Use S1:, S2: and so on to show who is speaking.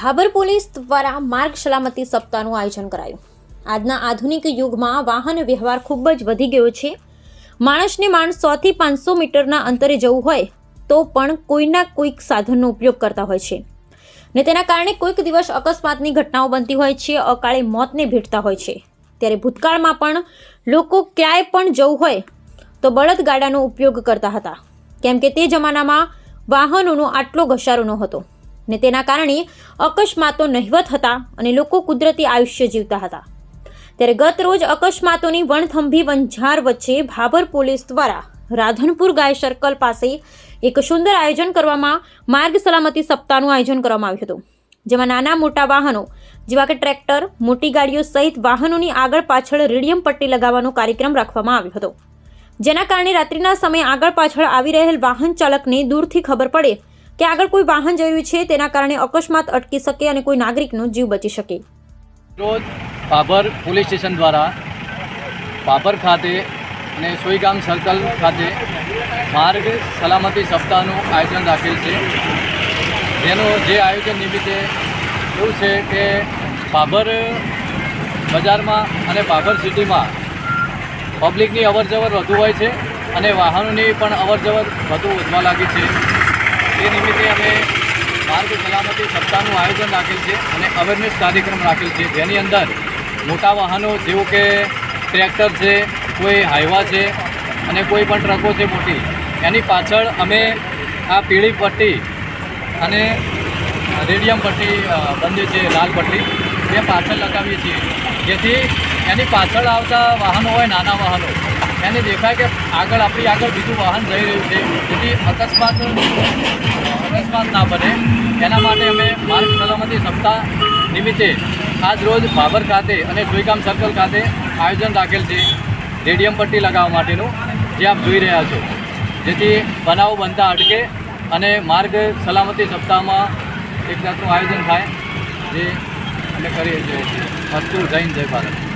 S1: Bhabhar police દ્વારા માર્ગ સલામતી સપ્તાહનું આયોજન કરાયું. આજના આધુનિક યુગમાં વાહન વ્યવહાર ખૂબ જ વધી ગયો છે. માણસને માણસ સોથી પાંચસો મીટરના અંતરે જવું હોય તો પણ કોઈના કોઈક સાધનનો ઉપયોગ કરતા હોય છે. ને તેના કારણે કોઈક દિવસ અકસ્માતની ઘટનાઓ બનતી હોય છે, અકાળે મોતને ભેટતા હોય છે. ત્યારે ભૂતકાળમાં પણ લોકો ક્યાંય પણ જવું હોય તો બળદગાડાનો ઉપયોગ કરતા હતા. કેમ કે તે જમાનામાં વાહનોનો આટલો ઘસારો નહોતો. હતો ને તેના કારણે અકસ્માતો નહિવત હતા અને લોકો કુદરતી આયુષ્ય જીવતા હતા. ત્યારે ગત રોજ અકસ્માતોની વણથંભી વંઝાર વચ્ચે ભાભર પોલીસ દ્વારા રાધનપુર ગાય સર્કલ પાસે એક સુંદર આયોજન કરવામાં માર્ગ સલામતી સપ્તાહનું આયોજન કરવામાં આવ્યું હતું, જેમાં નાના મોટા વાહનો જેવા કે ટ્રેક્ટર, મોટી ગાડીઓ સહિત વાહનોની આગળ પાછળ રેડિયમ પટ્ટી લગાવવાનો કાર્યક્રમ રાખવામાં આવ્યો હતો. જેના કારણે રાત્રિના સમયે આગળ પાછળ આવી રહેલ વાહન ચાલકને દૂરથી ખબર પડે કે આગળ કોઈ વાહન જઈ છે, તેના કારણે અકસ્માત અટકી શકે અને કોઈ નાગરિકનો જીવ બચી શકે.
S2: રોજ ભાભર પોલીસ સ્ટેશન દ્વારા ભાભર ખાતે અને સોઈગામ સર્કલ ખાતે માર્ગ સલામતી સપ્તાહનું આયોજન રાખેલ છે. જેનું જે આયોજન નિમિત્તે એવું છે કે ભાભર બજારમાં અને પાભર સિટીમાં પબ્લિકની અવર જવર વધુ હોય છે અને વાહનોની પણ અવર જવર વધુ વધવા લાગી છે. એ નિમિત્તે અમે માર્ગ સલામતી સપ્તાહનું આયોજન રાખેલ છે અને અવેરનેસ કાર્યક્રમ રાખેલ છે. જેની અંદર મોટા વાહનો, જેવું કે ટ્રેક્ટર છે, કોઈ હાઈવા છે અને કોઈ પણ ટ્રકો છે મોટી, એની પાછળ અમે આ પીળી પટ્ટી અને રેડિયમ પટ્ટી બંને છે, લાલ પટ્ટી, એ પાછળ લગાવીએ છીએ. જેથી એની પાછળ આવતા વાહનો હોય, નાના વાહનો એને દેખાય કે આગળ આપણી આગળ બીજું વાહન જઈ રહ્યું છે. જેથી અકસ્માત અકસ્માત ના બને. એના માટે અમે માર્ગ સલામતી સપ્તાહ નિમિત્તે આજ રોજ ભાભર ખાતે અને જોઈકામ સર્કલ ખાતે આયોજન રાખેલ છે રેડિયમ પટ્ટી લગાવવા માટેનું, જે આપ જોઈ રહ્યા છો. જેથી બનાવો બનતા અટકે અને માર્ગ સલામતી સપ્તાહમાં એક જાતનું આયોજન થાય, જે અમે કરીએ છીએ. વસ્તુ જૈન જય ભારત.